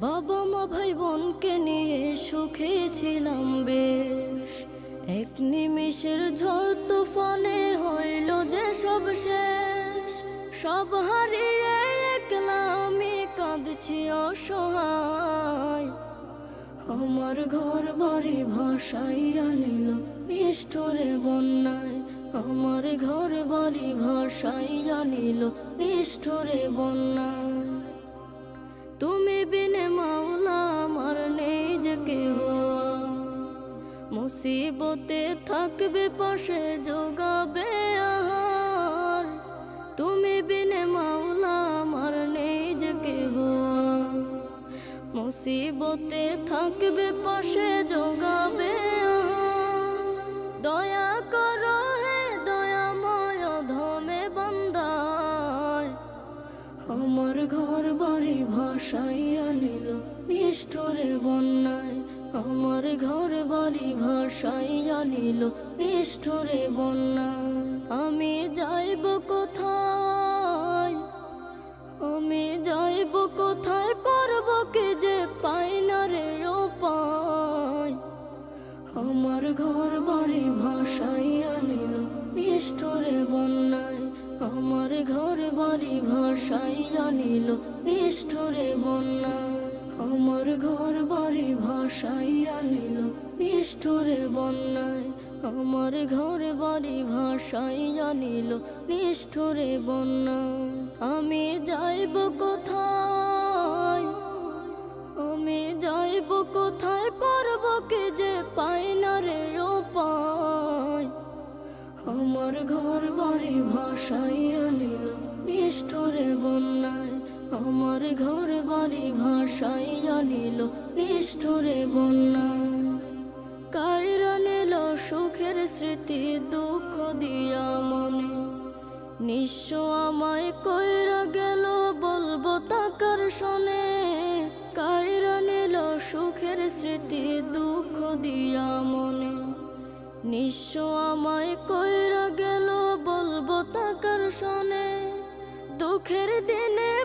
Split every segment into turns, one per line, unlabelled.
বাবা মা ভাই বোনকে নিয়ে সুখে ছিলাম বেশ। এক নিমিষের ঝড় তুফানে হইল যে সব শেষ। সব হারিয়ে একলা আমি কাঁদছি অসহায়। আমার ঘর বাড়ি ভাষাই আনিল নিষ্ঠুরে বন্যায়। আমার ঘর বাড়ি ভাষাই আনিল নিষ্ঠুরে বন্যায়। মুসিবতে থাকবে, পাশে যোগাবে আহার। তুমি বিনে মাওলা, আমার নেই যে কেহ। মুসিবতে থাকবে, পাশে যোগাবে। দয়া করো হে দয়াময় ধমে বন্দায় আমার ঘর বাড়ি ভাষাই আনিল নিষ্ঠুরে বন্যায়। আমার ঘর বাড়ি ভাষাই আনিল নিষ্ঠুরে বন্যায় আমি যাইব কোথায়? আমি যাইব কোথায়? করব কি যে পাই না রে ও পাই আমার ঘর বাড়ি ভাষাই আনিল নিষ্ঠুরে বন্যায়। আমার ঘর বাড়ি ভাষাই আনিল নিষ্ঠুরে বন্যায়। আমার ঘর বাড়ি ভাষাই আনিল নিষ্ঠুরে বন্যায়। আমার ঘর বাড়ি ভাষাই আনিল নিষ্ঠুরে বন্যায়। আমি যাইব কোথায়? আমি যাইব কোথায়? করব কি যে পাই না রে ও পাই আমার ঘর বাড়ি ভাষাই আনিল নিষ্ঠুরে বন্যায়। আমার ঘর বাড়ি ভাষাই আনিল নিষ্ঠুরে বন্যায় কায়রা নিল সুখের স্মৃতি, দুঃখ দিয়া মনে। নিঃস্ব আমায় কইরা গেল বলব তাকার শোনে। কায়রা নিল সুখের স্মৃতি, দুঃখ দিয়া মনে। নিঃস্ব আমায় কইরা গেল বলব তাকার শোনে। দুঃখের দিনে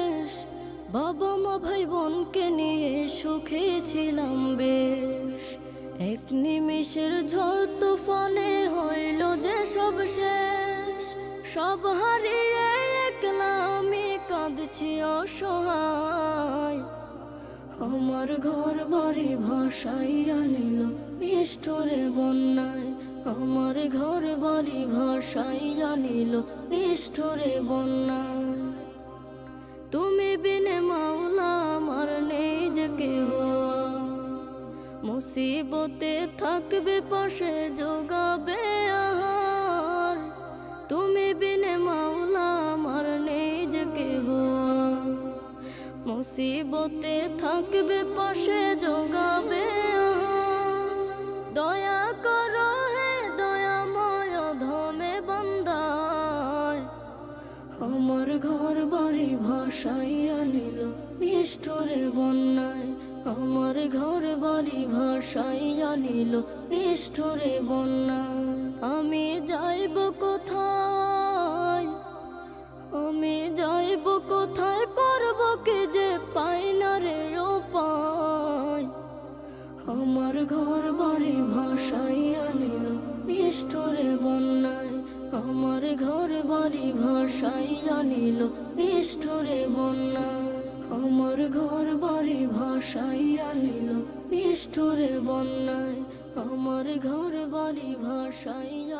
বাবা মা ভাই বোনকে নিয়ে সুখে ছিলাম বেশ। এক নিমিষের ঝড় তুফানে হইল যে সব শেষ। সব হারিয়ে একলা আমি কাঁদছি অসহায়। আমার ঘর বাড়ি ভাষাই আনিল নিষ্ঠুরে বন্যায়। আমার ঘর বাড়ি ভাষাই আনিল নিষ্ঠুরে বন্যায়। বিনে মাওলা আমার নেই কেহ মুসিবতে থাকবে পাশে যোগাবে আহার তুমি বিন মাওলা আমার নেই যে কেহ মুসিবতে থাকবে পাশে যোগাবে ভাসাইয়া নিল নিষ্ঠুরে বন্যায়। আমার ঘর বাড়ি ভাসাইয়া নিল নিষ্ঠুরে বন্যায়। আমি যাইব কোথায়? আমি যাইব কোথায়? করব কি যে পাই না রে ও পাই আমার ঘর বাড়ি ভাসাইয়া ভাসাইয়া নিল নিষ্ঠুরে বন্যা। আমার ঘর বাড়ি ভাসাইয়া নিল নিষ্ঠুরে বন্যায়। আমার ঘর বাড়ি ভাসাইয়া